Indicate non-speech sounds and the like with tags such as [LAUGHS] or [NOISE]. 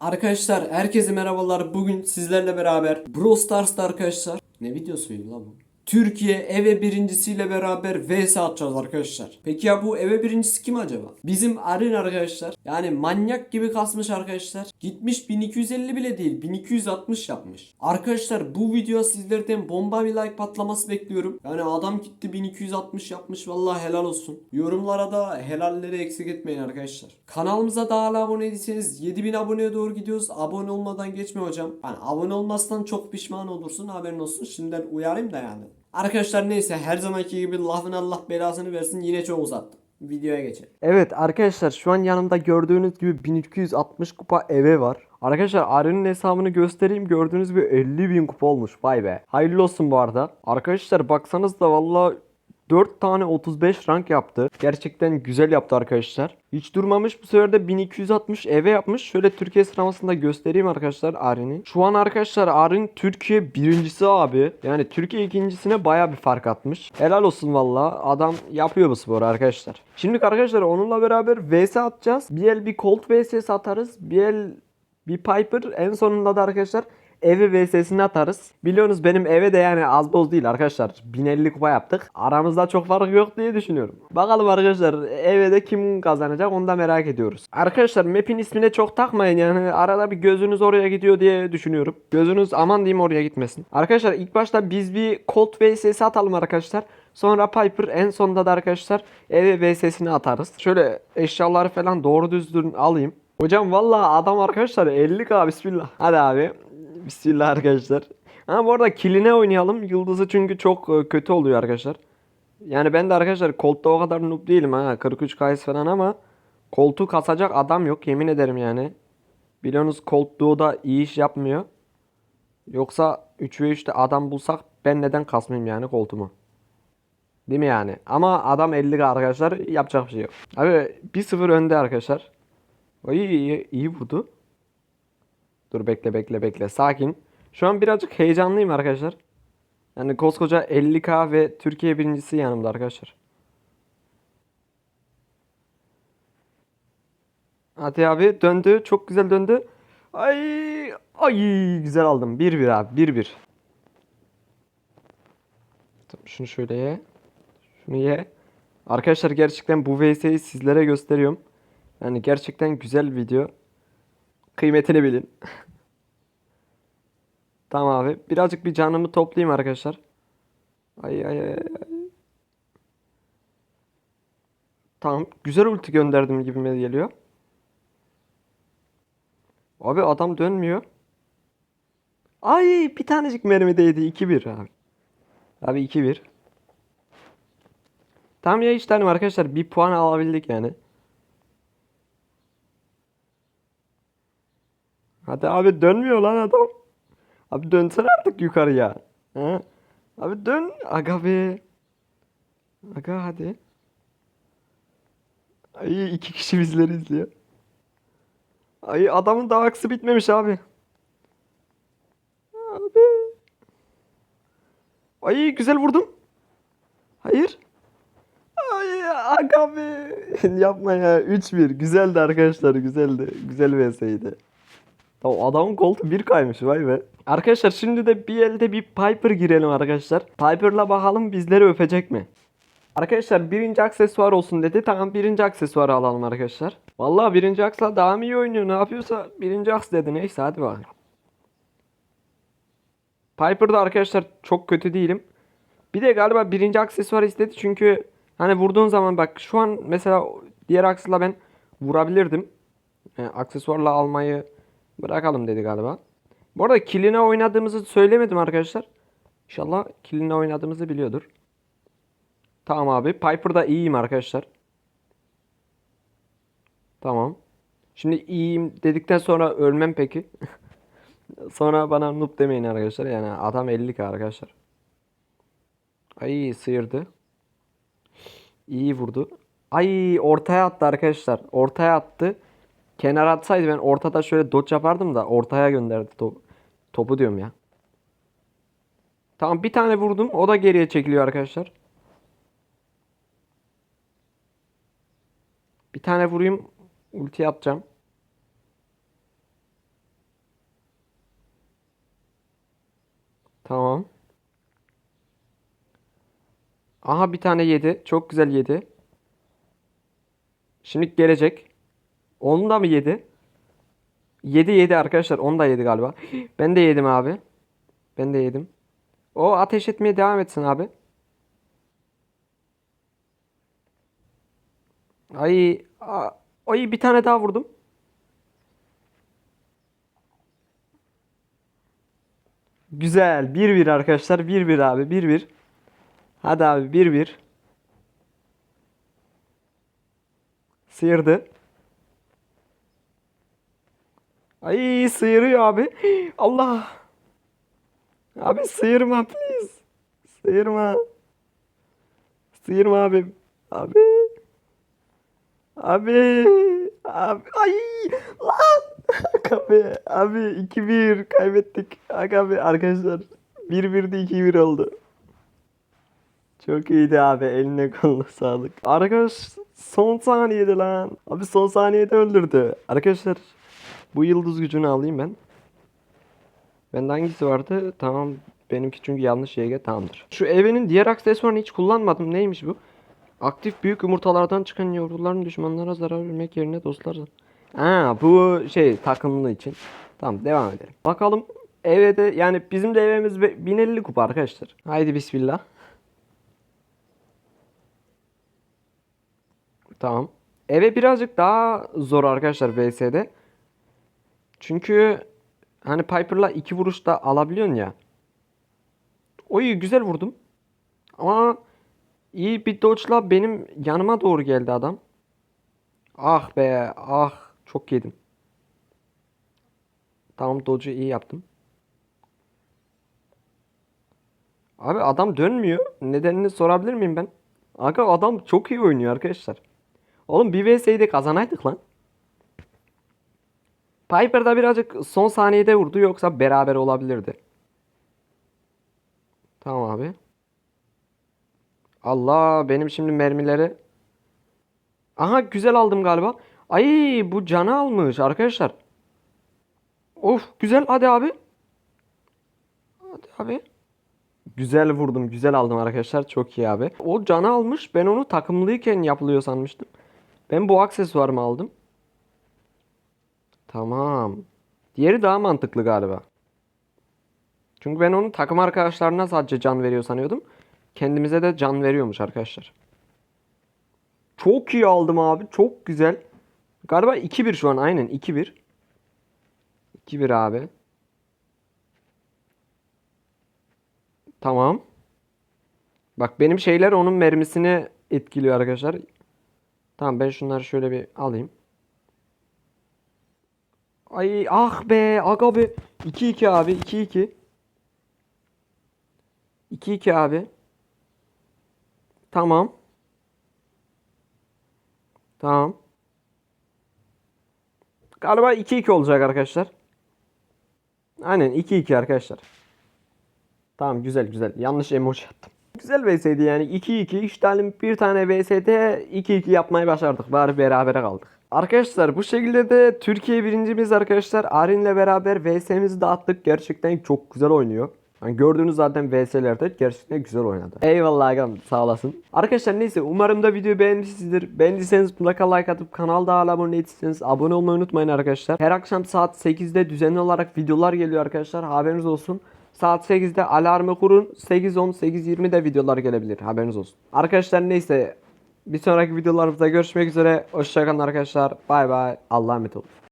Arkadaşlar herkese merhabalar. Bugün sizlerle beraber Brawl Stars'ta arkadaşlar. Ne videosuydu la bu? Türkiye eve birincisiyle beraber vs atacağız arkadaşlar. Peki ya bu eve birincisi kim acaba? Bizim Arin arkadaşlar. Yani manyak gibi kasmış arkadaşlar. Gitmiş 1250 bile değil 1260 yapmış. Arkadaşlar bu video sizlerden bomba bir like patlaması bekliyorum. Yani adam gitti 1260 yapmış vallahi helal olsun. Yorumlara da helalleri eksik etmeyin arkadaşlar. Kanalımıza da hala abone değilseniz 7000 aboneye doğru gidiyoruz. Abone olmadan geçme hocam. Yani abone olmazsan çok pişman olursun haberin olsun. Şimdiden uyarayım da yani. Arkadaşlar neyse her zamanki gibi lafın Allah belasını versin yine çok uzattım. Videoya geçelim. Evet arkadaşlar şu an yanımda gördüğünüz gibi 1260 kupa eve var. Arkadaşlar Arın'ın hesabını göstereyim gördüğünüz gibi 50 bin kupa olmuş vay be. Hayırlı olsun bu arada. Arkadaşlar baksanız da valla 4 tane 35 rank yaptı. Gerçekten güzel yaptı arkadaşlar. Hiç durmamış bu sefer de 1260 eve yapmış. Şöyle Türkiye sıralamasında göstereyim arkadaşlar Arin'i. Şu an arkadaşlar Arin Türkiye birincisi abi. Yani Türkiye ikincisine baya bir fark atmış. Helal olsun valla. Adam yapıyor bu sporu arkadaşlar. Şimdi arkadaşlar onunla beraber vs atacağız. Bir el bir Colt vs atarız. Bir el bir Piper. En sonunda da arkadaşlar eve vs'sini atarız. Biliyorsunuz benim eve de yani az boz değil arkadaşlar. 1050 kupa yaptık. Aramızda çok fark yok diye düşünüyorum. Bakalım arkadaşlar eve de kim kazanacak onu da merak ediyoruz. Arkadaşlar map'in ismine çok takmayın yani arada bir gözünüz oraya gidiyor diye düşünüyorum. Gözünüz aman diyeyim oraya gitmesin. Arkadaşlar ilk başta biz bir Colt vs atalım arkadaşlar. Sonra Piper en sonunda da arkadaşlar eve vs'sini atarız. Şöyle eşyaları falan doğru düzgün alayım. Hocam vallahi adam arkadaşlar 50k bismillah. Hadi abi. Bismillah arkadaşlar. Ha bu arada kiline oynayalım. Yıldızı çünkü çok e, kötü oluyor arkadaşlar. Yani ben de arkadaşlar Colt'ta o kadar noob değilim ha. 43 KS falan ama Colt'u kasacak adam yok yemin ederim yani. Biliyorsunuz Colt Duo'da iyi iş yapmıyor. Yoksa 3 ve 3'te adam bulsak ben neden kasmayayım yani Colt'umu? Değil mi yani? Ama adam 50 arkadaşlar yapacak bir şey yok. Abi 1-0 önde arkadaşlar. İyi, iyi, iyi vurdu. Dur bekle bekle bekle. Sakin. Şu an birazcık heyecanlıyım arkadaşlar. Yani koskoca 50k ve Türkiye birincisi yanımda arkadaşlar. Hadi abi döndü. Çok güzel döndü. Ay ay güzel aldım. 1-1 abi 1-1. Tamam, şunu şöyle ye. Şunu ye. Arkadaşlar gerçekten bu VS'yi sizlere gösteriyorum. Yani gerçekten güzel video. Kıymetini bilin. tamam abi. Birazcık bir canımı toplayayım arkadaşlar. Ay ay ay. Tamam. Güzel ulti gönderdim gibime geliyor. Abi adam dönmüyor. Ay bir tanecik mermi değdi. 2-1 abi. Abi 2-1. Tam ya işlerim arkadaşlar. Bir puan alabildik yani. Hadi abi dönmüyor lan adam. Abi dönsene artık yukarıya. Ha? Abi dön. Aga be. Aga hadi. Ay iki kişi bizleri izliyor. Ay adamın daha aksı bitmemiş abi. Abi. Ay güzel vurdum. Hayır. Ay aga be. [LAUGHS] Yapma ya. 3-1. Güzeldi arkadaşlar. Güzeldi. Güzel vs'ydi. Tamam adamın koltuğu bir kaymış vay be. Arkadaşlar şimdi de bir elde bir Piper girelim arkadaşlar. Piper'la bakalım bizleri öpecek mi? Arkadaşlar birinci aksesuar olsun dedi. Tamam birinci aksesuarı alalım arkadaşlar. Vallahi birinci aksla daha mı iyi oynuyor ne yapıyorsa birinci aks dedi. Neyse hadi bakalım. Piper'da arkadaşlar çok kötü değilim. Bir de galiba birinci aksesuar istedi çünkü hani vurduğun zaman bak şu an mesela diğer aksla ben vurabilirdim. Yani aksesuarla almayı Bırakalım dedi galiba. Bu arada kiline oynadığımızı söylemedim arkadaşlar. İnşallah kiline oynadığımızı biliyordur. Tamam abi. Piper'da iyiyim arkadaşlar. Tamam. Şimdi iyiyim dedikten sonra ölmem peki. [LAUGHS] sonra bana noob demeyin arkadaşlar. Yani adam 50k arkadaşlar. Ay sıyırdı. İyi vurdu. Ay ortaya attı arkadaşlar. Ortaya attı kenara atsaydı ben ortada şöyle dodge yapardım da ortaya gönderdi topu. Topu diyorum ya. Tamam bir tane vurdum. O da geriye çekiliyor arkadaşlar. Bir tane vurayım. Ulti atacağım. Tamam. Aha bir tane yedi. Çok güzel yedi. Şimdi gelecek. Onu da mı yedi? Yedi yedi arkadaşlar. Onu da yedi galiba. Ben de yedim abi. Ben de yedim. O ateş etmeye devam etsin abi. Ay, ay bir tane daha vurdum. Güzel. 1-1 arkadaşlar. 1-1 abi. 1-1. Hadi abi 1-1. Sıyırdı. Ay sıyırıyor abi. Allah. Abi sıyırma please. Sıyırma. Sıyırma abi. Abi. Abi. Abi. Ay. Lan. [LAUGHS] Abi. Abi 2-1 kaybettik. Abi arkadaşlar. 1-1'de 2-1 oldu. Çok iyiydi abi. Eline koluna sağlık. Arkadaş son saniyede lan. Abi son saniyede öldürdü. Arkadaşlar bu yıldız gücünü alayım ben. Bende hangisi vardı? Tamam. Benimki çünkü yanlış YG tamamdır. Şu evinin diğer aksesuarını hiç kullanmadım. Neymiş bu? Aktif büyük yumurtalardan çıkan yavruların düşmanlara zarar vermek yerine dostlar... Ha bu şey takımlı için. Tamam devam edelim. Bakalım eve de yani bizim de evimiz be- 1050 kupa arkadaşlar. Haydi bismillah. Tamam. Eve birazcık daha zor arkadaşlar VS'de. Çünkü hani Piper'la iki vuruşta alabiliyorsun ya. Oy güzel vurdum. Ama iyi bir dodge'la benim yanıma doğru geldi adam. Ah be ah çok yedim. Tamam dodge'u iyi yaptım. Abi adam dönmüyor. Nedenini sorabilir miyim ben? Aga adam çok iyi oynuyor arkadaşlar. Oğlum bir VS'yi de kazanaydık lan. Piper da birazcık son saniyede vurdu yoksa beraber olabilirdi. Tamam abi. Allah benim şimdi mermileri. Aha güzel aldım galiba. Ay bu canı almış arkadaşlar. Of güzel hadi abi. Hadi abi. Güzel vurdum güzel aldım arkadaşlar çok iyi abi. O canı almış ben onu takımlıyken yapılıyor sanmıştım. Ben bu aksesuarımı aldım. Tamam. Diğeri daha mantıklı galiba. Çünkü ben onu takım arkadaşlarına sadece can veriyor sanıyordum. Kendimize de can veriyormuş arkadaşlar. Çok iyi aldım abi. Çok güzel. Galiba 2-1 şu an aynen 2-1. 2-1 abi. Tamam. Bak benim şeyler onun mermisini etkiliyor arkadaşlar. Tamam ben şunları şöyle bir alayım. Ay ah be aga be. 2-2 abi 2-2. 2-2 abi. Tamam. Tamam. Galiba 2-2 olacak arkadaşlar. Aynen 2-2 arkadaşlar. Tamam güzel güzel. Yanlış emoji attım. Güzel VS'ydi yani 2-2 işte bir tane VS'de 2-2 yapmayı başardık. Bari berabere kaldık. Arkadaşlar bu şekilde de Türkiye birincimiz arkadaşlar. Arin'le beraber VS'mizi dağıttık. Gerçekten çok güzel oynuyor. Yani gördüğünüz zaten VS'lerde gerçekten güzel oynadı. Eyvallah agam sağ olasın. Arkadaşlar neyse umarım da videoyu beğenmişsinizdir. Beğendiyseniz mutlaka like atıp kanalda hala abone değilseniz abone olmayı unutmayın arkadaşlar. Her akşam saat 8'de düzenli olarak videolar geliyor arkadaşlar. Haberiniz olsun. Saat 8'de alarmı kurun. 8.10, 8.20'de videolar gelebilir. Haberiniz olsun. Arkadaşlar neyse bir sonraki videolarımızda görüşmek üzere. Hoşçakalın arkadaşlar. Bay bay. Allah'a emanet olun.